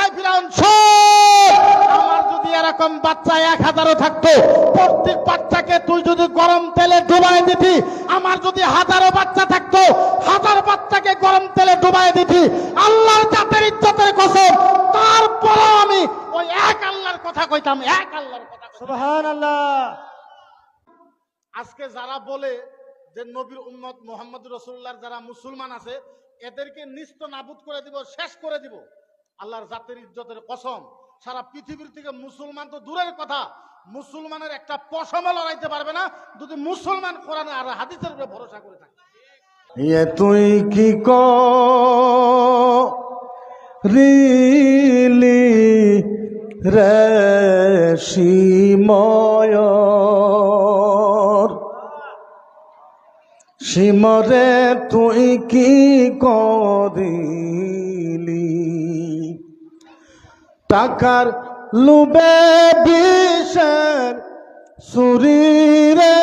এই ফিরাউন আমার যদি এরকম বাচ্চা এক হাজারও থাকতো প্রত্যেক বাচ্চাকে তুই যদি গরম তেলে ডুবাই দিতি আমার যদি হাজারো বাচ্চা থাকতো হাজার বাচ্চাকে গরম তেলে ডুবাই দিতি আল্লাহর জাতের ইজ্জতের কসম আমি ওই এক আল্লাহর কথা কইতাম এক আল্লাহর কথা আজকে যারা বলে যে নবীর উম্মত মোহাম্মদ রসুল্লাহর যারা মুসলমান আছে এদেরকে নিস্ত নাবুদ করে দিব শেষ করে দিব। আল্লাহর জাতের ইজ্জতের কসম, সারা পৃথিবীর থেকে মুসলমান তো দূরের কথা। মুসলমানের একটা পশমও লড়াইতে পারবে না যদি মুসলমান কোরআনে আর হাদিসের উপরে ভরসা করে থাকে। ইয়ে তুই কি রিলি রে সিময় সিমরে তুই কি করিলি? টাকার লুবে বিষের সুরিরে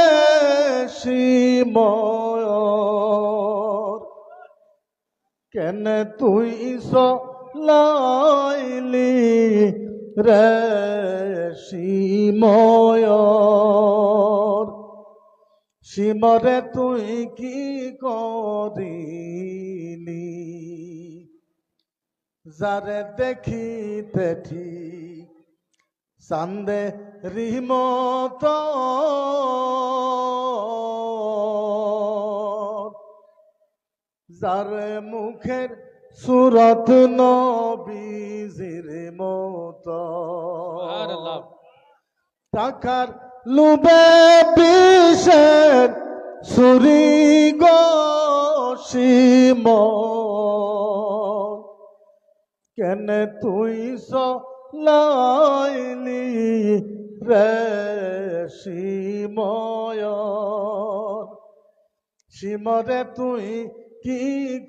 সিময় কেন তুই লাইলি রে সিময় সিমরে তুই কি করিলি? যারে দেখিতে ঠিক চান্দে রিমত যার মুখের সুরত নবীজির মত টাকার লুবে বিষের সুরি গসিম কেন তুই লাইলি রে সিময় সিমরে তুই কি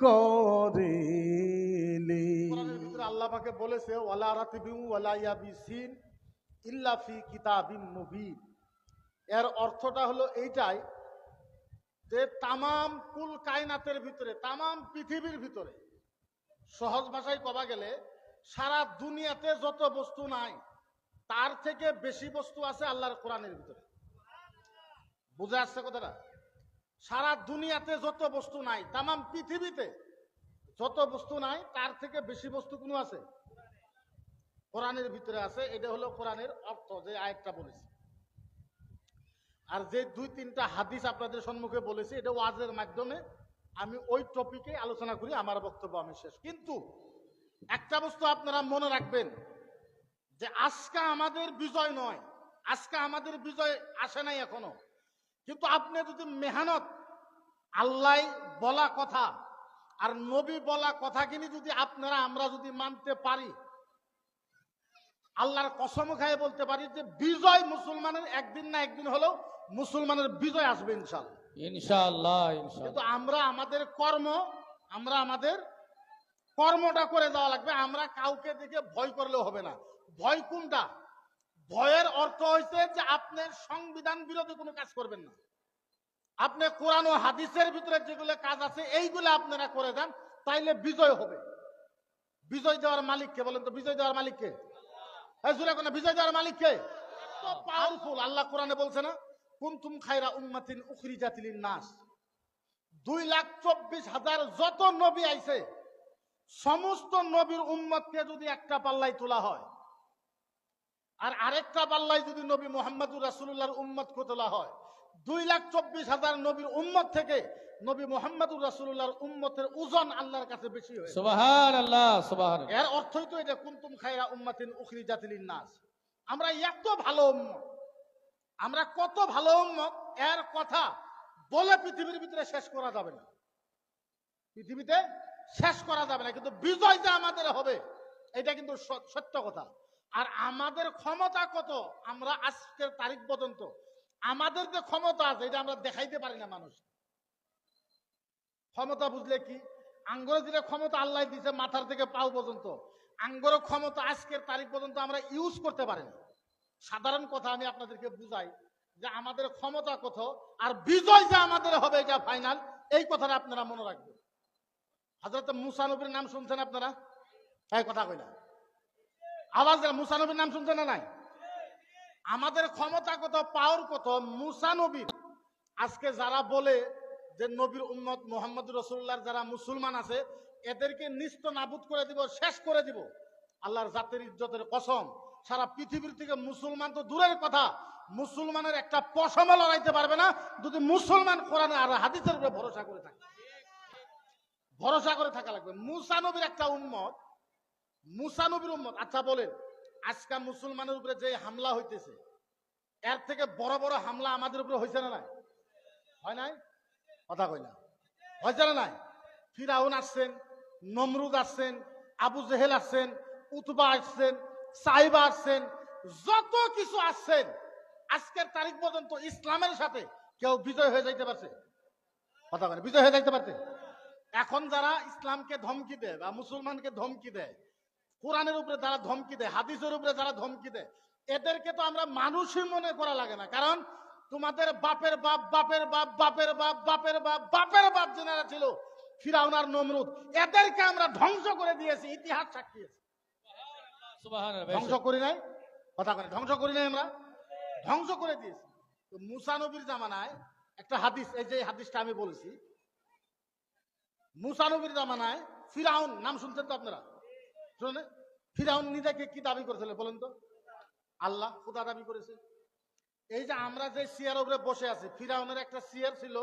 করিলি? আল্লাহ পাকে বলেছে, ওয়ালা রাতিবিউ ওয়ালা ইয়াবিসিন ইল্লা ফি কিতাবিম মুবিন। এর অর্থটা হলো এইটাই যে তামাম কুল কায়নাতের ভিতরে, তামাম পৃথিবীর ভিতরে সহজ ভাষায় কবা গেলে, সারা দুনিয়াতে যত বস্তু নাই, তার থেকে বেশি বস্তু আছে আল্লাহর কোরআনের ভিতরে। বুঝে আসছে কথাটা? সারা দুনিয়াতে যত বস্তু নাই, তামাম পৃথিবীতে যত বস্তু নাই, তার থেকে বেশি বস্তু কোনো আছে? কোরআনের ভিতরে আছে, এটা হলো কোরআনের অর্থ, যে আয়াতটা বলেছি। আর যে দুই তিনটা হাদিস আপনাদের সম্মুখে বলেছি, এটা ওয়াজের মাধ্যমে আমি ওই টপিকে আলোচনা করি, আমার বক্তব্য আমি শেষ কিন্তু একটা বস্তু আপনারা মনে রাখবেন, যে আজকে আমাদের বিজয় নয়, আজকে আমাদের বিজয় আসে নাই এখনও। কিন্তু আপনি যদি মেহনত, আল্লাহ বলা কথা আর নবী বলা কথা কিনি যদি আপনারা, আমরা যদি মানতে পারি, আল্লাহর কসম খায় বলতে পারি যে বিজয় মুসলমানের একদিন না একদিন হলেও মুসলমানের বিজয় আসবে ইনশাল ইনশাআল্লাহ কিন্তু আমরা আমাদের কর্ম আমরা আমাদের কর্মটা করে দেওয়া লাগবে। আমরা কাউকে দেখে ভয় করলেও হবে না। ভয় কোনটা? ভয়ের অর্থ হয়েছে যে আপনি সংবিধান বিরোধী কোনো কাজ করবেন না। আপনি কোরআন ও হাদিসের ভিতরে যেগুলো কাজ আছে এইগুলো আপনারা করে দেন তাইলে বিজয় হবে। বিজয় দেওয়ার মালিককে বলেন তো? বিজয় দেওয়ার মালিককে এই জোরে কোন বিজয় দেওয়ার মালিককে পাওয়ারফুল আল্লাহ কোরআনে বলছে না? কুনতুম খায়রা উম্মাতিন উখরিজাতিল নাস দুই লাখ চব্বিশ হাজার যত নবী আইছে সমস্ত নবীর উম্মতকে যদি একটা পাল্লাই তোলা হয় আর আরেকটা পাল্লাই যদি নবী মোহাম্মদুর রাসুল্লাহর উম্মতকে তোলা হয় দুই লাখ চব্বিশ হাজার নবীর উম্মত থেকে নবী মোহাম্মদুর রাসুল্লাহর উম্মতের ওজন আল্লাহর কাছে বেশি সুবহান এর অর্থই তো এটা কুনতুম খায়রা উম্মাতিন উখরি জাতিলিন নাস আমরা এত ভালো উম্মত আমরা কত ভালো এর কথা বলে পৃথিবীর ভিতরে শেষ করা যাবে না। পৃথিবীতে শেষ করা যাবে না, কিন্তু বিজয় যে আমাদের হবে, এটা কিন্তু সত্য কথা। আর আমাদের ক্ষমতা কত, আমরা আজকের তারিখ পর্যন্ত, আমাদের যে ক্ষমতা আছে, এটা আমরা দেখাইতে পারি না মানুষ। ক্ষমতা বুঝলে কি? আঙ্গরে যেটা ক্ষমতা আল্লাহ দিছে মাথার থেকে পাও পর্যন্ত। আঙ্গরের ক্ষমতা আজকের তারিখ পর্যন্ত আমরা ইউজ করতে পারি না। সাধারণ কথা আমি আপনাদেরকে বুঝাই যে আমাদের ক্ষমতা কত আর বিজয় যে আমাদের হবে এটা ফাইনাল এই কথাটা আপনারা মনে রাখবেন। হাজরত মুসানবীর নাম শুনছেন আপনারা? এই কথা কই না। আওয়াজ দেন, মুসা নবীর নাম শুনছেন না নাই? আমাদের ক্ষমতা কত পাওয়ার কত মুসানবীর আজকে যারা বলে যে নবীর উম্মত মোহাম্মদ রসুল্লাহর যারা মুসলমান আছে, এদেরকে নিস্ত নাবুদ করে দিব, শেষ করে দিব। আল্লাহর জাতের ইজ্জতের কসম। সারা পৃথিবীর থেকে মুসলমান তো দূরের কথা। মুসলমানের একটা পশমও লড়াইতে পারবে না, যদি মুসলমান কোরআনে আর হাদিসের উপরে ভরসা করে থাকে। ভরসা করে থাকা লাগবে। মুসা নবীর একটা উম্মত, মুসা নবীর উম্মত আচ্ছা বলেন, আজকা মুসলমানের উপরে যে হামলা হইতেছে, এর থেকে বড় বড় হামলা আমাদের উপরে হয়েছে না নাই? হয় নাই? কথা কই না। হয়েছে না নাই? ফিরাউন আসছেন, নমরুদ আসছেন, আবু জেহেল আসছেন, উতবা আসছেন সাইবা আসছেন যত কিছু আসছেন আজকের তারিখ পর্যন্ত ইসলামের সাথে কেউ বিজয় হয়ে যাইতে পারছে। কথা না, বিজয় হয়ে যাইতে পারছে। এখন যারা ইসলামকে ধমকি দেয় বা মুসলমানকে ধমকি দেয় কোরআনের উপরে যারা ধমকি দেয় হাদিসের উপরে যারা ধমকি দেয় এদেরকে তো আমরা মানুষই মনে করা লাগে না। কারণ তোমাদের বাপের বাপ বাপের বাপ বাপের বাপ বাপের বাপ বাপের বাপ যেনারা ছিল ফিরাউনার নমরুদ এদেরকে আমরা ধ্বংস করে দিয়েছি ইতিহাস সাক্ষী ধ্বংস করি নাই? কথা করে ধ্বংস করি নাই আমরা? ধ্বংস করে দিয়েছি। তো মুসা নবীর জামানায় একটা হাদিস, এই যে হাদিসটা আমি বলেছি, মুসা নবীর জামানায় ফিরাউন, নাম শুনছেন তো আপনারা? শুনে ফিরাউন নিজেকে কি দাবি করেছিল বলেন তো? আল্লাহ, খুদা দাবি করেছে। এই যে আমরা যে সিয়ার উপরে বসে আছি, ফিরাউনের একটা সিয়ার ছিল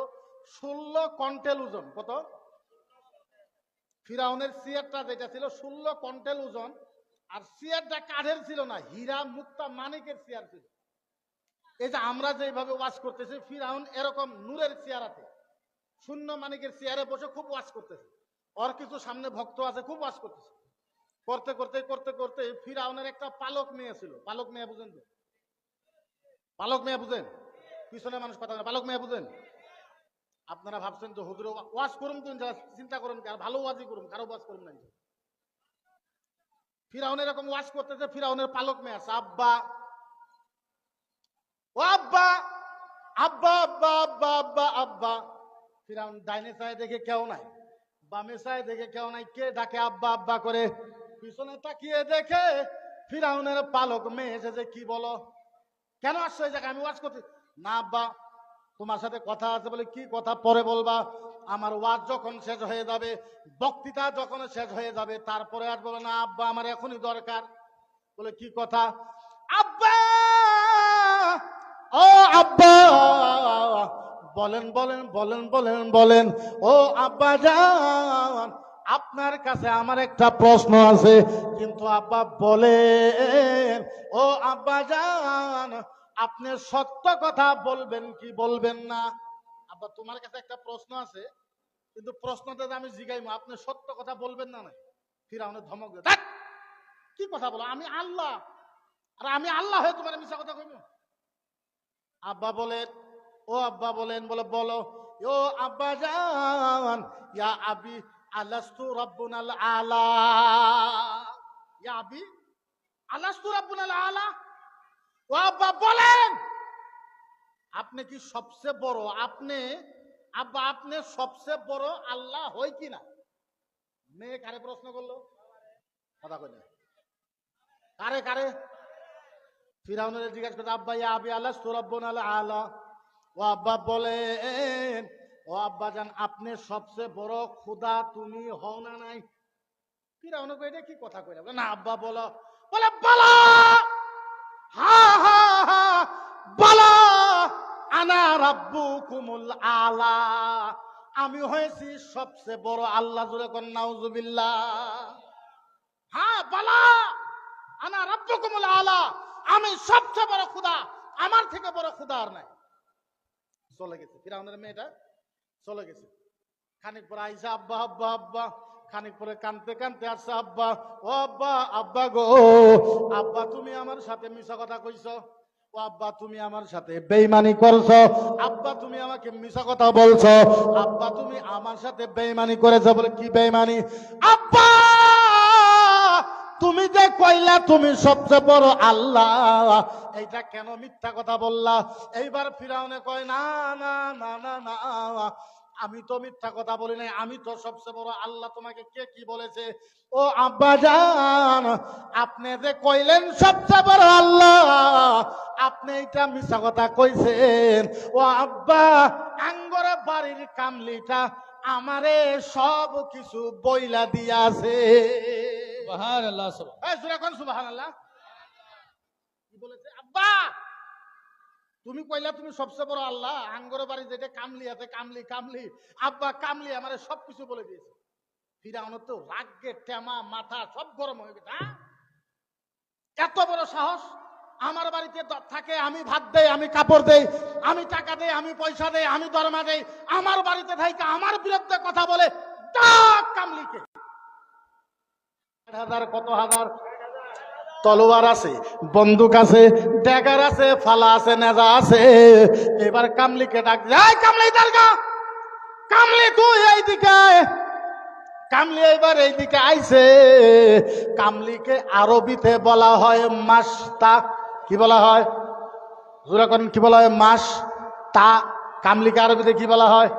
ষোলো কন্টেল ওজন, কত? ফিরাউনের সিয়ারটা যেটা ছিল ষোলো কন্টেল ওজন আর চেয়ারটা কাঠের ছিল না, হীরা, মুক্তা, মানিকের চেয়ার ছিল। এই যে আমরা যেভাবে ওয়াশ করতেছি, ফিরাউন এরকম নূরের চেয়ার আছে। শূন্য মানিকের চেয়ারে বসে খুব ওয়াশ করতেছে। ওর কিছু সামনে ভক্ত আছে, খুব ওয়াশ করতেছে। করতে করতে করতে করতে ফিরাউনের একটা পালক মেয়ে ছিল। পালক মেয়ে বুঝেন পালক মেয়ে বুঝেন? পিছনে মানুষ কথা পালক মেয়ে বুঝেন? আপনারা ভাবছেন যে হুজুর ওয়াশ করুন তো চিন্তা করুন আর ভালো ওয়াজই করুন কারও ওয়াশ করুন না ফিরাউন এরকম ওয়াশ করতেছে ফিরাউনের পালক মেয়ে আছে। আব্বা। ও আব্বা আব্বা আব্বা আব্বা আব্বা আব্বা। ফিরাউন ডাইনে চায় দেখে কেউ নাই, বামে চায় দেখে কেউ নাই, কে ডাকে আব্বা আব্বা করে? পিছনে তাকিয়ে দেখে ফিরাউনের পালক মেয়ে এসেছে, কি বলো? কেন আসছো এই জায়গায়? আমি ওয়াজ করতে না, আব্বা। তোমার সাথে কথা আছে বলে কি কথা পরে বলবা? আমার ওয়াজ যখন শেষ হয়ে যাবে, বক্তৃতা যখন শেষ হয়ে যাবে, তারপরে আর বলে না, আব্বা, আমার এখনই দরকার। বলে কি কথা? আব্বা! ও আব্বা! বলেন বলেন বলেন বলেন বলেন, ও আব্বা যান আপনার কাছে আমার একটা প্রশ্ন আছে, কিন্তু আব্বা বলেন, ও আব্বা যান আপনি সত্য কথা বলবেন কি বলবেন না? আব্বা তোমার কাছে একটা প্রশ্ন আছে কিন্তু প্রশ্নটা আমি জিগাইমু আপনি সত্য কথা বলবেন না না ফিরাউনের ধমক কি কথা বলো? আমি আল্লাহ। আর আমি আল্লাহ হয়ে তোমার মিশা কথা কইব আব্বা বলেন ও আব্বা বলেন বলে বলো ও আব্বা জান ইয়া আবি আলাস্তু রাব্বুনাল আলা। ইয়া আবি আলাস্তু রাব্বুনাল আলা? ও আব্বা, বলেন। আপনি কি সবচেয়ে বড়? আপনি, আব্বা, আপনি সবচেয়ে বড় আল্লাহ হয় কি না? মেয়ে কারে প্রশ্ন করল? কথা কই কারে কারে? ফিরাউনের জিজ্ঞাসা করতে, আব্বা, ইয়া আবি আল্লাহ সুরাব্বন আলা। ও আব্বা, বলেন, ও আব্বা জান, আপনি সবচেয়ে বড় খুদা তুমি হও না নাই? ফিরাউনে কই কি কথা কইরা না, আব্বা, বলো। বলে, বলো! হা হা হা রাব্বুকুমুল আলা। আমি হয়েছি সবচেয়ে বড় আল্লাহ জুড়ে বলা রাব্বুকুমুল আলা। আমি সবচেয়ে বড় খুদা, আমার থেকে বড় খুদা আর নাই। চলে গেছে। মেয়েটা চলে গেছে। খানিক পরে আইসা, আব্বা আব্বা আব্বা। খানিক পরে কানতে কানতে আসছে, আব্বা, ও আব্বা আব্বা গো, আব্বা, তুমি আমার সাথে মিছা কথা কইছো? ও আব্বা, তুমি আমার সাথে বেইমানি করছ। আব্বা, তুমি আমাকে মিছা কথা বলছো। আব্বা, তুমি আমার সাথে বেইমানি করেছ বলে কি বেইমানি আব্বা, তুমি যে কইলা তুমি সবচেয়ে বড় আল্লাহ, এইটা কেন মিথ্যা কথা বললা? এইবার ফিরাউনে কয়, না না না না না আমি তো মিথ্যা কথা বলি নাই আমি তো সবচেয়ে বড় আল্লাহ তোমাকে কে কি বলেছে? ও আব্বা জান আপনি যে কইলেন সবচেয়ে বড় আল্লাহ আপনি এটা মিথ্যা কথা কইছেন। ও আব্বা আঙ্গরে বাড়ির কামলিটা আমারে সব কিছু বইলা দিয়াছে। সুবহান আল্লাহ কোন সুবহানাল্লাহ? কি বলেছে? আব্বা! তুমি কইলা তুমি সবচেয়ে বড় আল্লাহ আঙ্গর বাড়ি যেটা কামলি আছে, কামলি কামলি। আব্বা কামলি আমারে সবকিছু বলে দিয়েছে। ফিরাউন তো রাগে টেমা, মাথা সব গরম হয়ে গেছে হ্যাঁ? এত বড় সাহস। আমার বাড়িতে থাকে, আমি ভাত দেই, আমি কাপড় দেই, আমি টাকা দেই, আমি পয়সা দেই, আমি দরমা দেই। আমার বাড়িতে থাকে আমার বিরুদ্ধে কথা বলে ডাক কামলিকে। হাজার, কত হাজার তলোয়ার আছে, বন্দুক আছে, ড্যাগার আছে, ফালা আছে, নেজা আছে। এবার কামলিকে ডাক এই কামলি, দারগা! কামলি, তুই এইদিকে। কামলি এবার এইদিকে আইছে। কামলিকে আরবিতে বলা হয় মাস্তা। কি বলা হয়? জোরা করেন, কি বলা হয়? মাস তা কামলিকে আরবিতে কি বলা হয়?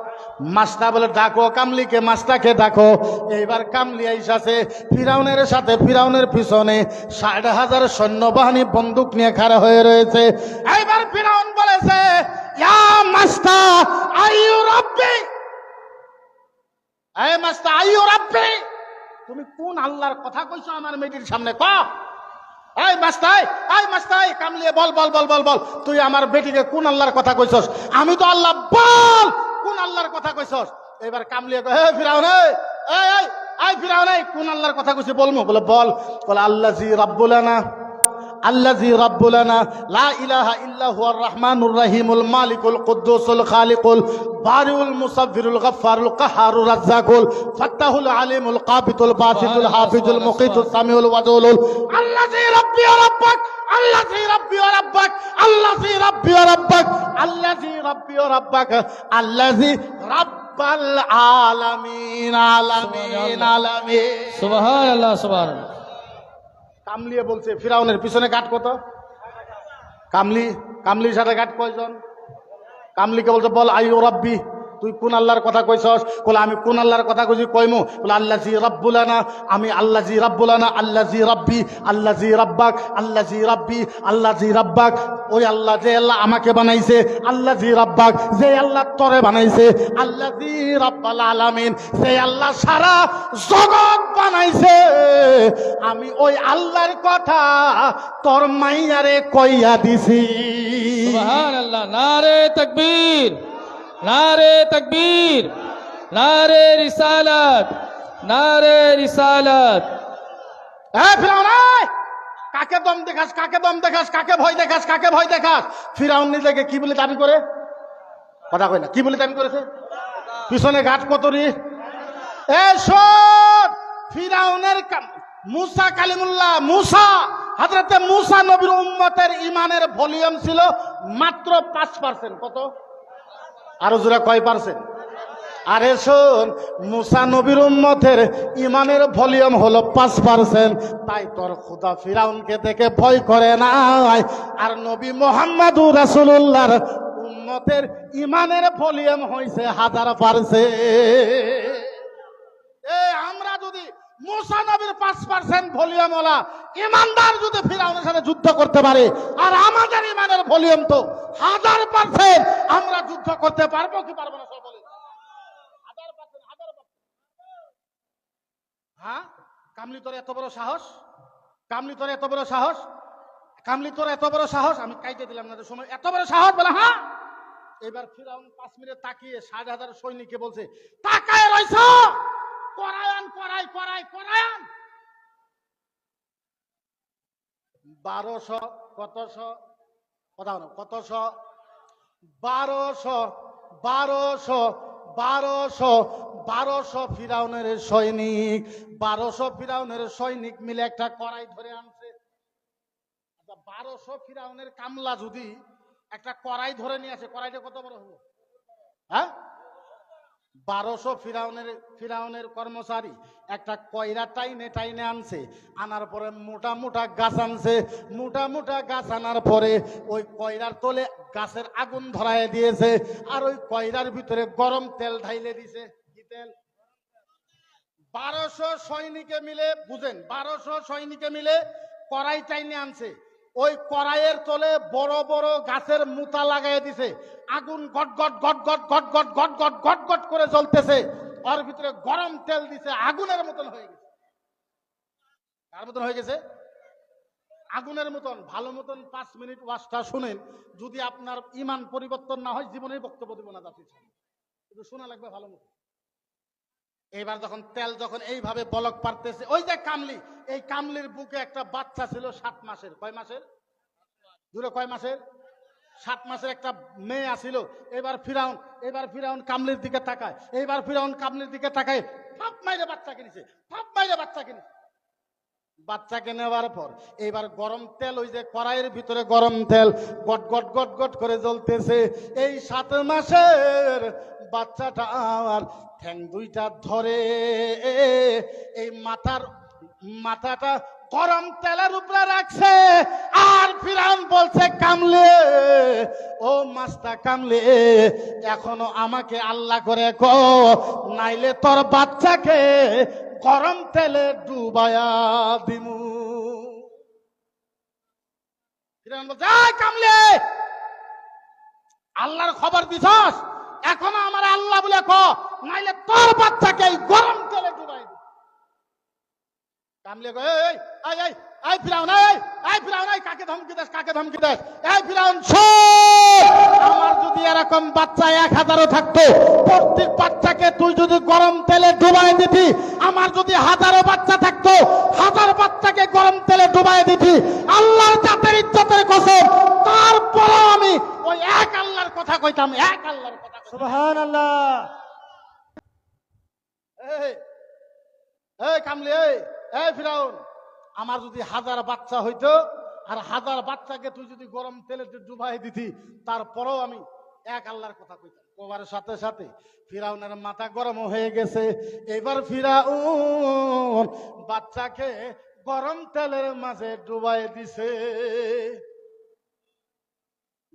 মাস্তা বলে ডাকো, কামলিকে মাস্তাকে ডাকো। এইবার কামলি আইসাছে ফিরাউনের সাথে, ফিরাউনের পিছনে। ষাট হাজার সৈন্যবাহিনী বন্দুক নিয়ে খাড়া হয়ে রয়েছে। এইবার ফিরাউন বলেছে তুমি কোন আল্লাহর কথা কইছো আমার মেয়েটির সামনে? ক। মাস্তাই বল বল বল বল বল। তুই আমার বেটিকে কোন আল্লাহর কথা আমি তো আল্লাহ বল কোন আল্লাহর কথা কইছস? এবার কামলিয়া কয় হে ফিরাউন, এই এই ফিরাউন, এই, কোন আল্লাহর কথা কইছিস বলমু? বলে, বল। বলে আল্লাহ জি রাব্বুলানা الذي رب لنا. لا إله إلا هو الرحمن الرحيم المالك القدوس الخالق البارئ المصور الغفار القهار الرزاق الفتاح العليم القابض الباسط الحافظ المقيت السميع الودود الذي ربي وربك الذي ربي وربك الذي ربي وربك الذي ربي وربك الذي رب العالمين عالمين عالمين سبحان الله سبحان الله. কামলিয়ে বলছে, ফিরাউনের পিছনে কাঠ কত? কামলি কামলি সাথে কাঠ কয়জন? কামলিকে বলছে, বল আই ও রব্বি। তুই কোন আল্লাহর কথা কইছস? বলে আমি কোন আল্লাহর কথা কইছি কইমু? বলে আল্লাহ জি রব্বুলানা, আমি আল্লাহ জি রব্বুলানা আল্লাহ জি রব্বি আল্লাহ জি রব্বাক আল্লাহ জি রব্বি আল্লাহ জি রব্বাক। ওই আল্লাহ যে আল্লাহ আমাকে বানাইছে আল্লাহ জি রব্বাক। যে আল্লাহ তরে বানাইছে আল্লাহ জি রব্বাল আলামিন। যে আল্লাহ সারা জগৎ বানাইছে। আমি ওই আল্লাহর কথা তোর মাইয়ারে কইয়া দিছি। সুবহান আল্লাহ নারে তাকবীর। নারে তাকবীর, নারে রিসালাত নারে রিসালাত। হ্যাঁ ফিরাউন! কাকে দম দেখাস, কাকে দম দেখাস, কাকে ভয় দেখাস, কাকে ভয় দেখাস? ফিরাউন নিজেকে কি বলে দাবি করে? কথা কই না, কি বলে দাবি করেছে? পিছনে ঘাট কতরি? এ শোন, ফিরাউনের মুসা কালিমুল্লাহ, মুসা! হাজরতে মুসা নবীর উম্মতের ইমানের ভলিউম ছিল মাত্র পাঁচ পার্সেন্ট কত? আরও জোরা কয় পার্সেন্ট? আরে শোন, মুসা নবীর উম্মতের ইমানের ভলিউম হলো পাঁচ পার্সেন্ট। তাই তোর খুদা ফিরাউনকে দেখে ভয় করে নাই। আর নবী মোহাম্মদুর রাসূলুল্লাহর উম্মতের ইমানের ভলিউম হয়েছে হাজার পার্সেন্ট। আমরা যদি মুসা নবীর পাঁচ পার্সেন্ট ভলিউম ওলা ইমানদার যদি ফিরাউনের সাথে যুদ্ধ করতে পারে, আর আমাদের ইমানের ভলিউম তো হাজার পার্সেন্ট আমরা যুদ্ধ করতে পারব কি পারব না পার্সেন্ট হ্যাঁ? কামলি, তোর এত বড় সাহস? কামলি, তোর এত বড় সাহস? কামলি, তোর এত বড় সাহস? আমি কাইতে দিলাম না সময়। এত বড় সাহস বলে হ্যাঁ? এবার ফিরাউন পাঁচ মিনিট তাকিয়ে ষাট হাজার সৈনিককে বলছে, তাকায় রইছ? করায়ান করাই করাই করায়ান বারোশো, কতশো? কথা কতশো? বারোশো বারোশো বারোশো বারোশো ফিরাউনের সৈনিক, বারোশো ফিরাউনের সৈনিক মিলে একটা কড়াই ধরে আনছে। আচ্ছা বারোশো ফিরাউনের কামলা যদি একটা কড়াই ধরে নিয়ে আসে, কড়াইটা কত বড় হলো? হ্যাঁ? বারোশো ফিরাউনের ফিরাউনের কর্মচারী একটা কয়রা টাইনে টাইনে আনছে, আনার পরে মোটা মোটা গাছ আনছে, মোটা মোটা গাছ আনার পরে ওই কয়রার তোলে গাছের আগুন ধরায় দিয়েছে, আর ওই কয়রার ভিতরে গরম তেল ঢাইলে দিছে, কি তেল? বারোশো সৈনিকে মিলে, বুঝেন, বারোশো সৈনিকে মিলে কড়াই টাইনে আনছে ওই কড়াইয়ের তলে বড় বড় গাছের মুতা লাগাই দিছে আগুন গট গট গট গট গট গট গট গট গট গট করে জ্বলতেছে ওর ভিতরে গরম তেল দিছে আগুনের মতন হয়ে গেছে কার মতন হয়ে গেছে আগুনের মতন ভালো মতন পাঁচ মিনিট ওয়াজটা শুনেন যদি আপনার ইমান পরিবর্তন না হয় জীবনের বক্তব্য দিব না জাতির কিন্তু শোনা লাগবে ভালো মতো এইবার যখন তেল যখন এইভাবে বলক পারতেছে, ওই যে কামলি, এই কামলির বুকে একটা বাচ্চা ছিল সাত মাসের। কয় মাসের? দূরে কয় মাসের? সাত মাসের একটা মেয়ে আসিল এবার ফিরাউন এবার ফিরাউন কামলির দিকে তাকায়। এবার ফিরাউন কামলির দিকে তাকায়, ফাপ মাইরে বাচ্চা কিনেছে ফাপ মাইরে বাচ্চা কিনেছে বাচ্চাকে নেওয়ার পর এইবার গরম তেল, ওই যে কড়াইয়ের ভিতরে গরম তেল, গট গট গট গট করে জ্বলতেছে। এই সাত মাসের বাচ্চাটা আর ঠ্যাং দুইটা ধরে। এই মাথার, মাথাটা গরম তেলের উপরে রাখছে। আর ফিরাউন বলছে, কামলে, ও মাছটা কামলে, এখনও আমাকে আল্লাহ করে কো নাইলে তোর বাচ্চাকে গরম তেলে ডুবায়া দিমু। ফিরাউন বলছে "এই কামলে, আল্লাহর খবর দিছস? এখনও আমার আল্লাহ বলে ক, নাইলে তোর বাচ্চাকে এই গরম তেলে ডুবাই কামলে এই ফিরাউন এই এই ফিরাউন এই কাকে ধমকি দেশ কাকে ধমকি দেশ এই ফিরাউন আমার যদি এরকম বাচ্চা এক হাজারও থাকতো প্রত্যেক বাচ্চাকে তুই যদি গরম তেলে ডুবাই দিতি আমার যদি হাজারো বাচ্চা থাকতো হাজার বাচ্চাকে গরম তেলে ডুবাই দিতি আল্লাহর জাতের ইজ্জতের কসম তারপরও আমি ওই এক আল্লাহর কথা কইতাম এক আল্লাহর কথা কইতাম। সুবহান আল্লাহ এই এই কামলি এই এই ফিরাউন আমার যদি হাজার বাচ্চা হইতো, আর হাজার বাচ্চাকে তুই যদি গরম তেলে ডুবাই দিতি, তারপরেও আমি এক আল্লাহর কথা কইতাম। কোবার সাথে সাথে ফিরাউনের মাথা গরম হয়ে গেছে। এবার ফিরাউন বাচ্চাকে গরম তেলের মাঝে ডুবাই দিছে।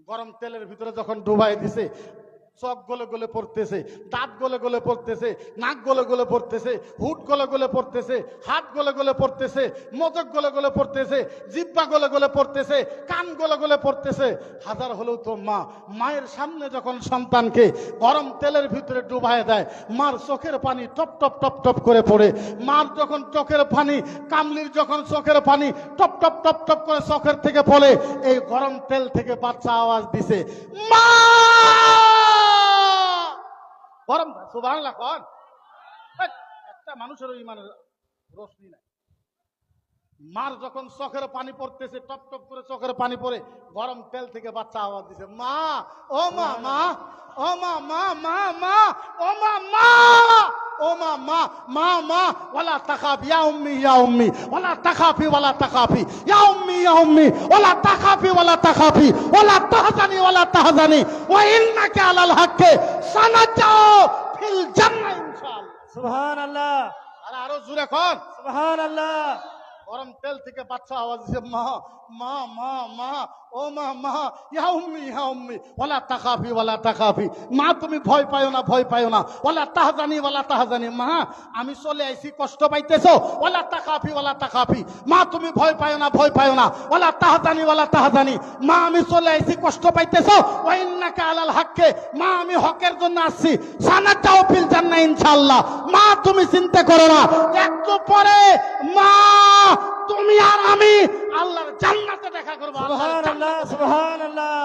গরম তেলের ভিতরে যখন ডুবাই দিছে চোখ গলে গলে পড়তেছে, দাঁত গলে গলে পড়তেছে, নাক গলে গলে পড়তেছে, হুট গলে গলে পড়তেছে, হাত গলে গলে পড়তেছে মদক গলে গলে পড়তেছে, জিব্বা গলে গলে পড়তেছে, কান গলে গলে পড়তেছে। হাজার হলেও তো মা, মায়ের সামনে যখন সন্তানকে গরম তেলের ভিতরে ডুবায় দেয়, মার চোখের পানি টপ টপ টপ টপ করে পড়ে। মার যখন চোখের পানি, কামলির যখন চোখের পানি টপ টপ টপ টপ করে চোখের থেকে পড়ে, এই গরম তেল থেকে বাচ্চা আওয়াজ দিছে, মা! গরম সুবাহ কন? একটা মানুষের ইমানের রোশনি নাই। মার যখন চোখের পানি পড়তেছে টপ টপ করে চোখের পানি পড়ে গরম তেল থেকে বাচ্চা আওয়াজ দিছে মা ও মা মা ও মা মা মা মা ও মা মা ও মা মা মা মা ওয়ালা তাখাফি ইয়া উম্মি ইয়া উম্মি ওয়ালা তাখাফি ওয়ালা তাখাফি ইয়া উম্মি ইয়া উম্মি ওয়ালা তাখাফি ওয়ালা তাখাফি ওয়ালা তাহজানি ওয়ালা তাহজানি ওয়া ইন্নাকা আলাল হাক্কি সানাজাও ফিল জান্নাহ ইনশাআল্লাহ। সুবহান আল্লাহ আর আরও জোরে কোন। সুবহান আল্লাহ গরম তেল থেকে বাচ্চা আওয়াজ দিছে, মা মা মা মা, ও মা মা, ইয়া উম্মি ইয়া উম্মি ওলা তাখাফি, ওয়ালা তাখাফি, মা, তুমি ভয় পায়ো না, ভয় পায়ো না, ওয়ালা তাহজানি ওয়ালা তাহজানি, মা, আমি চলে আইছি, কষ্ট পাইতেছো ওলা তাখাফি, ওয়ালা তাখাফি, মা, তুমি ভয় পায়ো না, ভয় পায়ো না, ওয়ালা তাহজানি ওয়ালা তাহজানি, মা, আমি চলে আইছি, কষ্ট পাইতেছো, ওয়া ইন্নাকা আলাল হাক্কে, মা, আমি হকের জন্য আসছি সানাটাও ফিল জান্নাহ ইনশাআল্লাহ, মা, তুমি চিন্তা করো না, একটু পরে, মা তুমি আর আমি আল্লাহর জান্নাতে দেখা করব আল্লাহর সুবহান আল্লাহ সুবহান আল্লাহ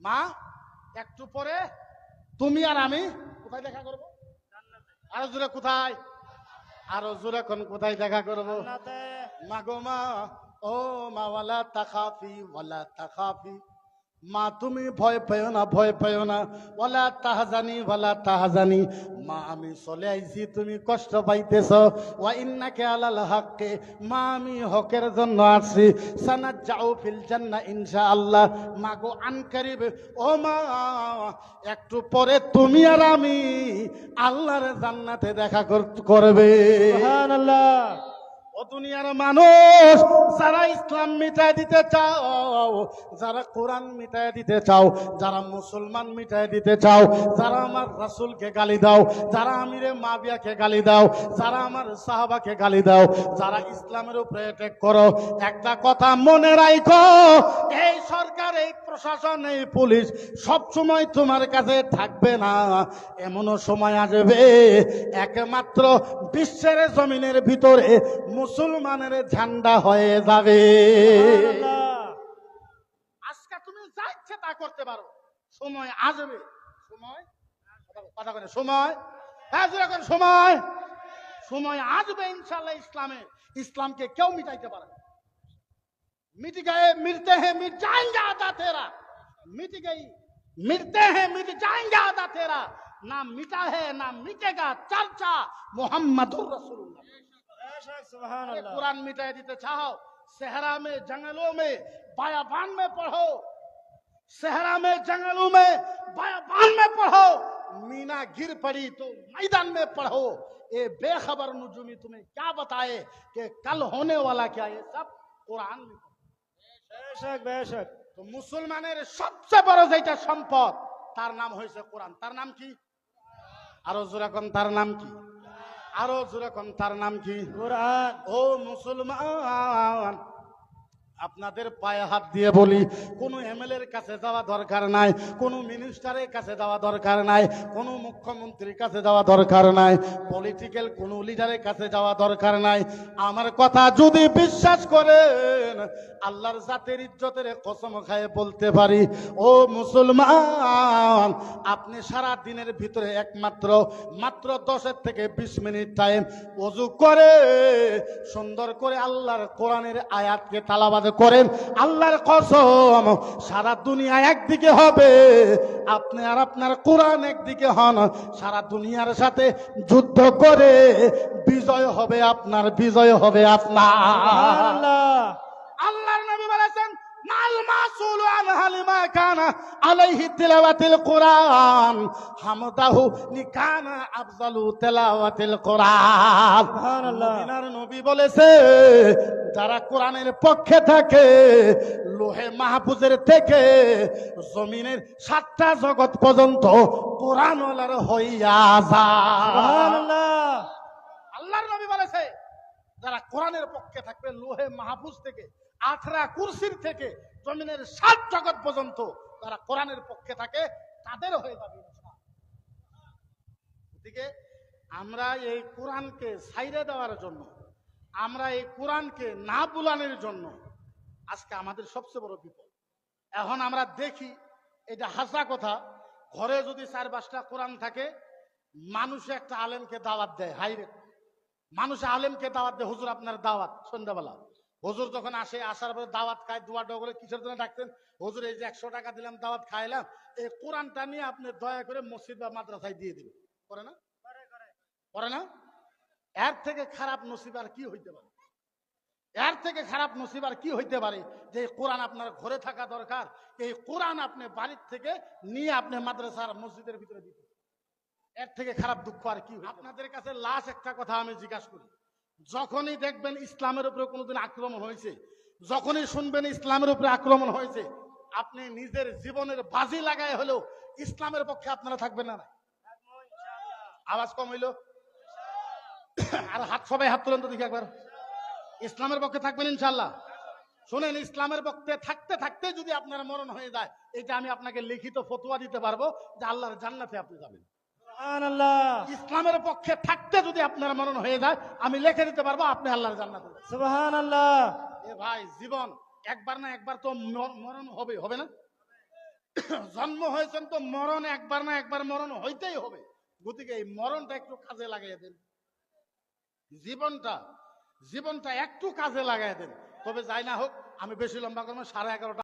মা একটু পরে তুমি আর আমি কোথায় দেখা করব? আরও জোরে কোথায়? আরও জোরে কোন কোথায় দেখা করব? জান্নাতে। মা গো মা ও মা ওয়ালা তাখাফি ওয়ালা তাখাফি। মা, তুমি ভয় পেও না, ভয় পেও না। ওলা তাহাজানি ওলা তাহাজানি। মা, আমি চলে আইছি, তুমি কষ্ট পাইতেছ। ওয়া ইন্নাকে আলাল হককে। মা, আমি হকের জন্য আসছি সানাত যাও ফিল জান্নাহ ইনশাআল্লাহ। মা গো আনকারিব ও মা, একটু পরে তুমি আর আমি আল্লাহর জান্নাতে দেখা কর- করবে। সুবহান আল্লাহ ও দুনিয়ার মানুষ, যারা ইসলাম মিটাই দিতে চাও, যারা কোরআন মিটাই দিতে চাও, যারা মুসলমান মিটাই দিতে চাও, যারা আমার রাসূলকে গালি দাও, যারা আমিরে মাবিয়াকে গালি দাও, যারা আমার সাহাবাকে গালি দাও, যারা ইসলামের উপরে অ্যাটাক করো, একটা কথা মনে রাখো এই সরকার, এই প্রশাসন, এই পুলিশ সব সময় তোমার কাছে থাকবে না। এমনও সময় আসবে, একমাত্র বিশ্বের জমিনের ভিতরে মুসলমানের ঝান্ডা হয়ে যাবে সুবহান আল্লাহ আজকে তুমি যা ইচ্ছে তা করতে পারো সময় আসবে সময় কথা করে সময় হ্যাঁ জোরে করে সময় সময় আসবে ইনশাল্লাহ ইসলামে ইসলামকে কেউ মিটাইতে পারে না। मिट गए मिटते हैं मिट जाएंगे आधा तेरा मिट गई मिटते हैं मिट जाएंगे आधा तेरा ना मिटा है ना मिटेगा चर्चा मोहम्मद कुरान मिटाए देते चाहो सहरा में जंगलों में बायाबान में पढ़ो सहरा में जंगलों में बायाबान में पढ़ो मीना गिर पड़ी तो मैदान में पढ़ो ये बेखबर नजुमी तुम्हें क्या बताए कि कल होने वाला क्या ये सब कुरान में पढ़ो। বেশক বেশক তো মুসলমানের সবচেয়ে বড় যেটা সম্পদ তার নাম হয়েছে কোরআন তার নাম কি আরো জোরাকন তার নাম কি আরও যেরকম তার নাম কি? ও মুসলমান। আপনাদের পায়ে হাত দিয়ে বলি, কোনো এমএলএর কাছে যাওয়া দরকার নাই, কোনো মিনিস্টারের কাছে যাওয়া দরকার নাই, কোনো মুখ্যমন্ত্রীর কাছে যাওয়া দরকার নাই পলিটিক্যাল কোনো লিডারের কাছে যাওয়া দরকার নাই। আমার কথা যদি বিশ্বাস করেন, আল্লাহর জাতের ইজ্জতের কসম খায় বলতে পারি, ও মুসলমান, আপনি সারা দিনের ভিতরে একমাত্র, মাত্র দশের থেকে বিশ মিনিট টাইম অজু করে, সুন্দর করে আল্লাহর কোরআনের আয়াতকে তালাবাদ করেন আল্লাহর কসম সারা দুনিয়া একদিকে হবে। আপনি আর আপনার কোরআন একদিকে হন সারা দুনিয়ার সাথে যুদ্ধ করে বিজয় হবে আপনার বিজয় হবে আপনার। আল্লাহ আল্লাহর নবী বলেছেন মাল মাসুল আন হালিমা কানা আলাইহি তিলাওয়াতিল কোরআন। হামদাহু নিকানা আফজালু তিলাওয়াতিল কোরআন। নবী বলেছে যারা কোরআনের পক্ষে থাকে লোহে মাহফুজের থেকে জমিনের সাতটা জগৎ পর্যন্ত কোরআনওয়ালার হইয়া যায়। আল্লাহর নবী বলেছে যারা কোরআনের পক্ষে থাকবে লোহে মাহফুজ থেকে আখরা কুরসির থেকে জমিনের সাত জগৎ পর্যন্ত যারা কোরআনের পক্ষে থাকে, তাদের হয়ে যাবে। এদিকে আমরা এই কোরআনকে সাইরে দেওয়ার জন্য, আমরা এই কোরআনকে না বুলানোর জন্য আজকে আমাদের সবচেয়ে বড় বিপদ। এখন আমরা দেখি এটা হাসা কথা, ঘরে যদি চার পাঁচটা কোরআন থাকে, মানুষে একটা আলেমকে দাওয়াত দেয় হাইরে মানুষ আলেমকে দাওয়াত দেয়, হুজুর আপনার দাওয়াত, সন্ধ্যাবেলা। হুজুর যখন আসে আসার পরে দাওয়াত খায় দুয়া ডগরে কিসের জন্য ডাকতেন? হুজুর এই যে একশো টাকা দিলাম দাওয়াত খাইলাম এই কোরআনটা নিয়ে আপনি দয়া করে মসজিদ বা মাদ্রাসায় দিয়ে দিবেন। করে না? করে না? এর থেকে খারাপ নসিব আর কি হইতে পারে? এর থেকে খারাপ নসিব আর কি হইতে পারে? যে কোরআন আপনার ঘরে থাকা দরকার এই কোরআন আপনি বাড়ির থেকে নিয়ে আপনি মাদ্রাসার মসজিদের ভিতরে দিতে এর থেকে খারাপ দুঃখ আর কি আপনাদের কাছে লাশ একটা কথা আমি জিজ্ঞাসা করি। যখনই দেখবেন ইসলামের উপরে কোনোদিন আক্রমণ হয়েছে, যখনই শুনবেন ইসলামের উপরে আক্রমণ হয়েছে, আপনি নিজের জীবনের বাজি লাগায় হলেও ইসলামের পক্ষে আপনারা থাকবেন না। আওয়াজ কম হইল? আর হাত সবাই হাত তুলেন তো দেখি একবার। ইসলামের পক্ষে থাকবেন ইনশাল্লাহ শুনেন, ইসলামের পক্ষে থাকতে থাকতে যদি আপনার মরণ হয়ে যায়, এটা আমি আপনাকে লিখিত ফতোয়া দিতে পারব যে আল্লাহর জান্নাতে আপনি যাবেন। ইসলামের পক্ষে থাকতে যদি আপনার মরণ হয়ে যায় আমি লিখে দিতে পারব আপনি আল্লাহর জান্নাতে যাবেন সুবহানাল্লাহ। এ ভাই জীবন একবার না একবার তো মরণ হবে হবে না? জন্ম হয়েছেন তো মরণ একবার না একবার মরণ হইতেই হবে। গতিকে এই মরণটা একটু কাজে লাগাই দেন। জীবনটা জীবনটা একটু কাজে লাগাই দেন। তবে যাই না হোক আমি বেশি লম্বা করব সাড়ে এগারোটা